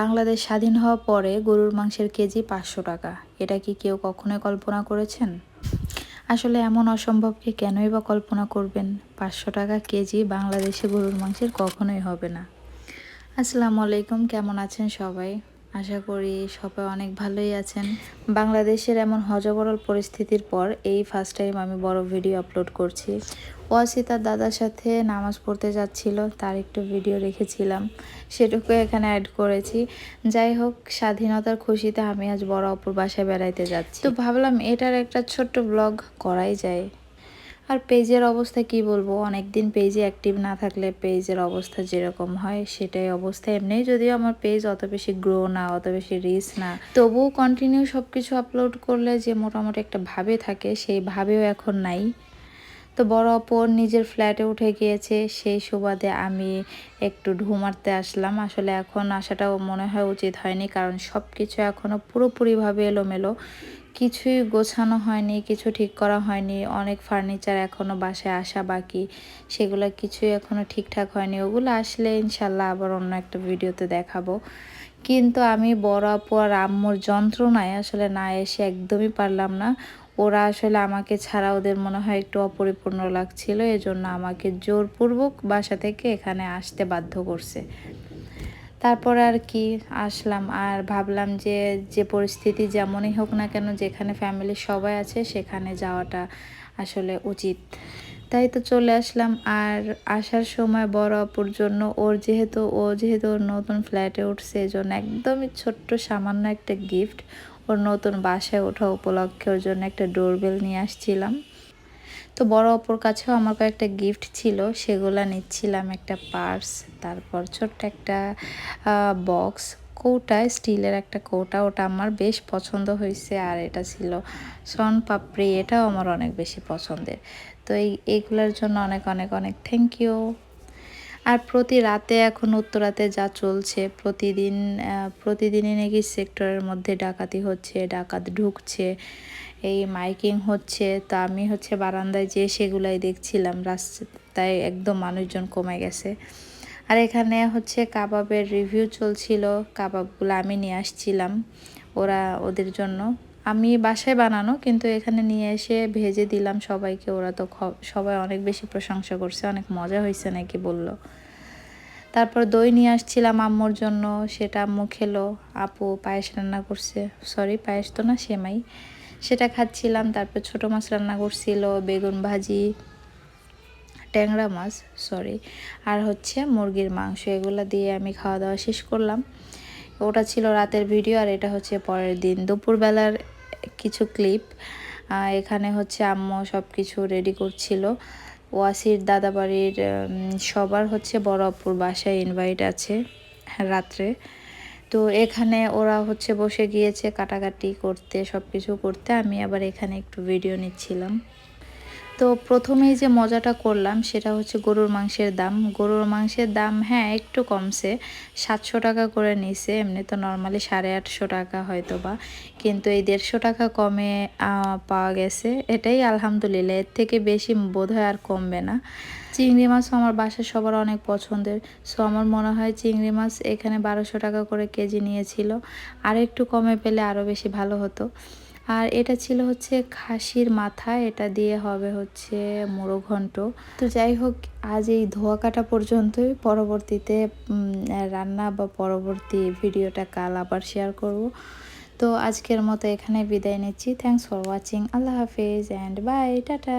বাংলাদেশ স্বাধীন হওয়ার পরে গরুর মাংসের কেজি পাঁচশো টাকা। এটা কি কেউ কখনোই কল্পনা করেছেন? আসলে এমন অসম্ভবকে কেনই বা কল্পনা করবেন? পাঁচশো টাকা কেজি বাংলাদেশে গরুর মাংসের কখনোই হবে না। আসসালামু আলাইকুম, কেমন আছেন সবাই? আশা করি সবাই অনেক ভালোই আছেন। বাংলাদেশের এমন হজবরল পরিস্থিতির পর এই ফার্স্ট টাইম আমি বড় ভিডিও আপলোড করছি। ওয়াসি তার দাদার সাথে নামাজ পড়তে যাচ্ছিল, তার একটু ভিডিও রেখেছিলাম সেটুকু এখানে অ্যাড করেছি। যাই হোক, স্বাধীনতার খুশিতে আমি আজ বড় অপর বাসায় বেড়াইতে যাচ্ছি। তো ভাবলাম এটার একটা ছোট্ট ব্লগ করাই যায়। আর পেজের অবস্থা কি বলব? অনেক দিন পেজে অ্যাক্টিভ না থাকলে পেজের অবস্থা যেরকম হয়, সেটাই অবস্থা। এমনি যদিও আমার পেজ অত বেশি গ্রো না, অত বেশি রিচ না, তবুও কন্টিনিউ সব কিছু আপলোড করলে যে মোটামুটি একটা ভাবে থাকে, সেই ভাবেও এখন নাই। তো বড় অপর নিজের ফ্ল্যাটে উঠে গিয়েছে, সেই সুবাদে আমি একটু ঢু মারতে আসলাম। আসলে এখন আসাটাও মনে হয় উচিত হয়নি, কারণ সব কিছু এখনও পুরোপুরিভাবে এলোমেলো। কিছুই গোছানো হয়নি, কিছু ঠিক করা হয়নি, অনেক ফার্নিচার এখনও বাসায় আসা বাকি, সেগুলো কিছুই এখনও ঠিকঠাক হয়নি, ওগুলো আসলে ইনশাল্লাহ আবার অন্য একটা ভিডিওতে দেখাবো। কিন্তু আমি বড় আপু আর আম্মুর যন্ত্রণায় আসলে না এসে একদমই পারলাম না। ওরা আসলে আমাকে ছাড়া ওদের মনে হয় একটু অপরিপূর্ণ লাগছিল, এজন্য আমাকে জোরপূর্বক বাসা থেকে এখানে আসতে বাধ্য করছে। তারপর আর কি আসলাম। আর ভাবলাম যে যে পরিস্থিতি যেমনই হোক না কেন, যেখানে ফ্যামিলির সবাই আছে, সেখানে যাওয়াটা আসলে উচিত। তাই তো চলে আসলাম। আর আসার সময় বড় অপুর জন্য, ওর যেহেতু, ও যেহেতু ওর নতুন ফ্ল্যাটে উঠছে, এজন্য একদমই ছোট্ট, সামান্য একটা গিফট ওর নতুন বাসায় ওঠা উপলক্ষে ওর জন্য একটা ডোরবেল নিয়ে আসছিলাম। তো বড় অপর কাছেও আমার কয়েকটা গিফট ছিল, সেগুলা নিচ্ছিলাম, একটা পার্স তারপর ছোট্ট একটা বক্স কৌটা স্টিলের একটা কৌটা, ওটা আমার বেশ পছন্দ হয়েছে আর এটা ছিল সন পাপড়ি, এটাও আমার অনেক বেশি পছন্দের। তো এই এইগুলোর জন্য অনেক অনেক অনেক থ্যাংক ইউ আর প্রতি রাতে এখন উত্তরাতে যা চলছে, প্রতিদিন প্রতিদিনই নাকি সেক্টরের মধ্যে ডাকাতি হচ্ছে, ডাকাত ঢুকছে, এই মাইকিং হচ্ছে। তা আমি হচ্ছে বারান্দায় যেয়ে সেগুলাই দেখছিলাম, রাস্তায় একদম মানুষজন কমে গেছে। আর এখানে হচ্ছে কাবাবের রিভিউ চলছিল, কাবাবগুলো আমি নিয়ে আসছিলাম, ওরা ওদের জন্য। আমি বাসায় বানানো, কিন্তু এখানে নিয়ে এসে ভেজে দিলাম সবাইকে। ওরা তো সবাই অনেক বেশি প্রশংসা করছে, অনেক মজা হয়েছে নাকি বলল। তারপর দই নিয়ে আসছিলাম আম্মুর জন্য, সেটা আম্মু খেলো। আপু পায়েস রান্না করছে সরি পায়েস তো না, সেমাই। সেটা খাচ্ছিলাম, তারপর ছোটো মাছ রান্না করছিল, বেগুন ভাজি, ট্যাংরা মাছ সরি আর হচ্ছে মুরগির মাংস, এগুলো দিয়ে আমি খাওয়া দাওয়া শেষ করলাম। ওটা ছিল রাতের ভিডিও, আর এটা হচ্ছে পরের দিন। দুপুরবেলার কিছু ক্লিপ এখানে হচ্ছে আম্মু সব কিছু রেডি করছিল। ওয়াসির দাদাবাড়ির সবার হচ্ছে বড় অপুর বাসায় ইনভাইট আছে রাত্রে। তো এখানে ওরা হচ্ছে বসে গিয়েছে কাটাকাটি করতে সব কিছু করতে। আমি আবার এখানে একটু ভিডিও নিচ্ছিলাম। তো প্রথমেই যে মজাটা করলাম সেটা হচ্ছে গরুর মাংসের দাম। গরুর মাংসের দাম হ্যাঁ একটু কমছে। সাতশো টাকা করে নিছে, এমনি তো নর্মালি সাড়ে আটশো টাকা হয়তো বা কিন্তু এই দেড়শো টাকা কমে পাওয়া গেছে। এটাই আলহামদুলিল্লাহ, এর থেকে বেশি বোধহয় আর কমবে না। চিংড়ি মাছও আমার বাসার সবার অনেক পছন্দের। সো আমার মনে হয় চিংড়ি মাছ এখানে বারোশো টাকা করে কেজি নিয়েছিল। আর একটু কমে পেলে আরও বেশি ভালো হতো। আর এটা ছিল হচ্ছে খাসির মাথা, এটা দিয়ে হবে হচ্ছে মোড়ো ঘন্ট। তো যাই হোক, আজ এই ধোয়া কাটা পর্যন্তই। পরবর্তীতে রান্না বা পরবর্তী ভিডিওটা কাল আবার শেয়ার করব। তো আজকের মতো এখানে বিদায় নিচ্ছি। থ্যাংকস ফর ওয়াচিং আল্লাহ হাফিজ অ্যান্ড বাই টাটা।